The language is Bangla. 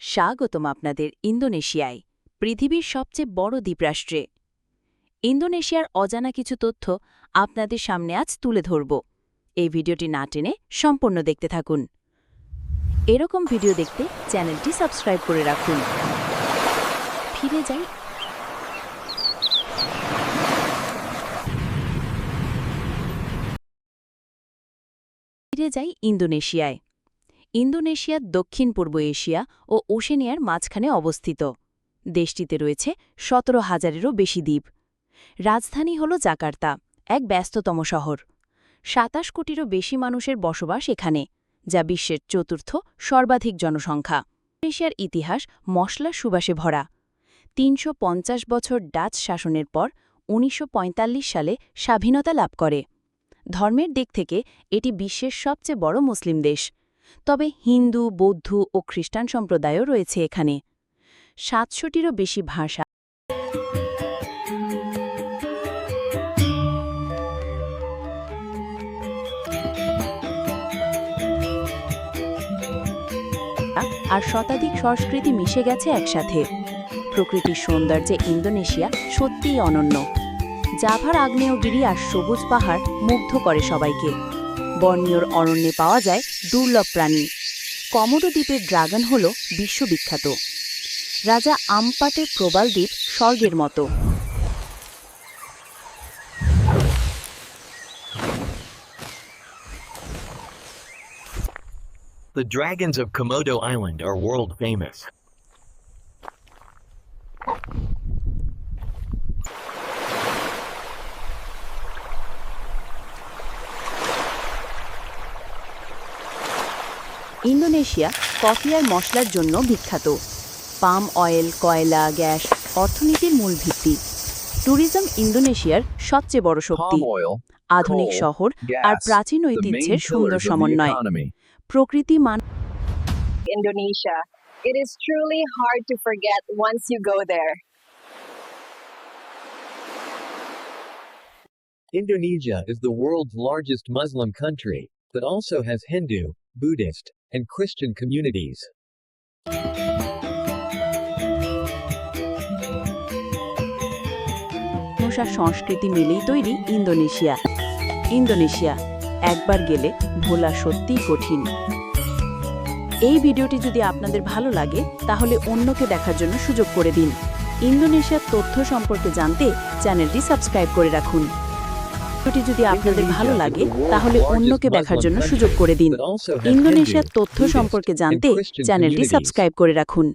স্বাগতম আপনাদের ইন্দোনেশিয়ায়, পৃথিবীর সবচেয়ে বড় দ্বীপরাষ্ট্রে। ইন্দোনেশিয়ার অজানা কিছু তথ্য আপনাদের সামনে আজ তুলে ধরব। এই ভিডিওটি না টেনে সম্পূর্ণ দেখতে থাকুন। এরকম ভিডিও দেখতে চ্যানেলটি সাবস্ক্রাইব করে রাখুন। ফিরে যাই। ফিরে যাই ইন্দোনেশিয়ায়। ইন্দোনেশিয়া দক্ষিণ পূর্ব এশিয়া ও ওশেনিয়ার মাঝখানে অবস্থিত। দেশটিতে রয়েছে সতেরো হাজারেরও বেশি দ্বীপ। রাজধানী হল জাকার্তা, এক ব্যস্ততম শহর। সাতাশ কোটিরও বেশি মানুষের বসবাস এখানে, যা বিশ্বের চতুর্থ সর্বাধিক জনসংখ্যা। এশিয়ার ইতিহাস মশলা সুবাসে ভরা। তিনশো পঞ্চাশ বছর ডাচ শাসনের পর উনিশশো পঁয়তাল্লিশ সালে স্বাধীনতা লাভ করে। ধর্মের দিক থেকে এটি বিশ্বের সবচেয়ে বড় মুসলিম দেশ। তবে হিন্দু, বৌদ্ধ ও খ্রিস্টান সম্প্রদায়ও রয়েছে এখানে। সাতশোটিরও বেশি ভাষা আর শতাধিক সংস্কৃতি মিশে গেছে একসাথে। প্রকৃতির সৌন্দর্যে ইন্দোনেশিয়া সত্যিই অনন্য। জাভার আগ্নেয়গিরি আর সবুজ পাহাড় মুগ্ধ করে সবাইকে। বর্ণীয়র অরণ্যে পাওয়া যায় দুর্লভ প্রাণী। কমোডো দ্বীপের ড্রাগন হল বিশ্ববিখ্যাত। রাজা আমপাটের প্রবাল দ্বীপ স্বর্গের মতো। The dragons of Komodo Island are world famous. Indonesia coffee আর মশলার জন্য বিখ্যাত পাম অয়েল কয়লা গ্যাস অর্থনীতির মূল ভিত্তি ট্যুরিজম ইন্দোনেশিয়ার সবচেয়ে বড় শক্তি আধুনিক শহর আর প্রাচীন ঐতিহ্যের সুন্দর সমন্বয় প্রকৃতি মান Indonesia. It is truly hard to forget once you go there. Indonesia is the world's largest Muslim country, but also has Hindu, Buddhist, and Christian communities. ভাষা সংস্কৃতি মিলেই তৈরি ইন্দোনেশিয়া। ইন্দোনেশিয়া, একবার গেলে ভোলা সত্যিই কঠিন। এই ভিডিওটি যদি আপনাদের ভালো লাগে, তাহলে অন্যকে দেখার জন্য সুযোগ করে দিন। ইন্দোনেশিয়ার তথ্য সম্পর্কে জানতে চ্যানেলটি সাবস্ক্রাইব করে রাখুন। ভিডিওটি যদি আপনাদের ভালো লাগে তাহলে অন্যকে দেখার জন্য সুযোগ করে দিন। ইন্দোনেশিয়ার তথ্য সম্পর্কে জানতে চ্যানেলটি সাবস্ক্রাইব করে রাখুন।